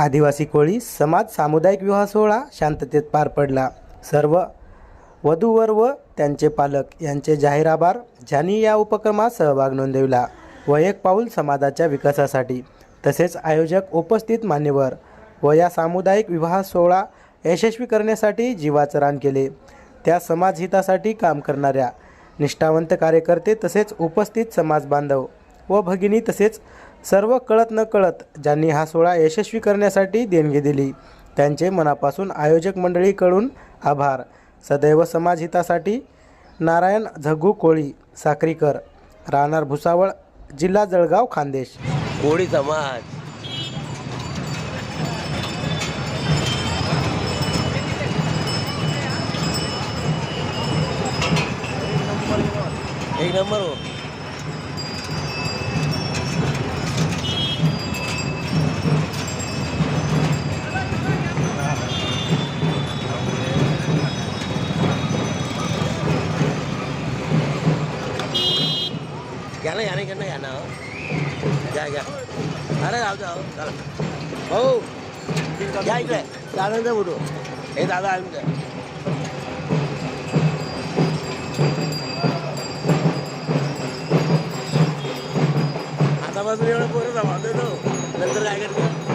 आदिवासी कोळी समाज सामुदायिक विवाह सोहळा शांततेत पार पडला. सर्व वधूवर व त्यांचे पालक यांचे जाहीर आभार ज्यांनी या उपक्रमात सहभाग नोंदविला व एक पाऊल समाजाच्या विकासासाठी. तसेच आयोजक उपस्थित मान्यवर व या सामुदायिक विवाह सोहळा यशस्वी करण्यासाठी जीवाचं रान केले. त्या समाजहितासाठी काम करणाऱ्या निष्ठावंत कार्यकर्ते तसेच उपस्थित समाज बांधव व भगिनी तसेच सर्व कळत न कळत ज्यांनी हा सोहळा यशस्वी करण्यासाठी देणगी दिली त्यांचे मनापासून आयोजक मंडळीकडून आभार. सदैव समाजहितासाठी नारायण झग्गू कोळी साक्रीकर राहणार भुसावळ जिल्हा जळगाव खान्देश. कोळी समाज. एक नंबर हो. घ्या ना घ्या ना घ्या ना घ्या ना घ्या घ्या अरे राहू द्या चला भाऊ घ्या इकडे दादांचा फोटो हे दादा आमच्या आता बाजूला एवढं पोरं जमावतोय तो नंतर काय करतो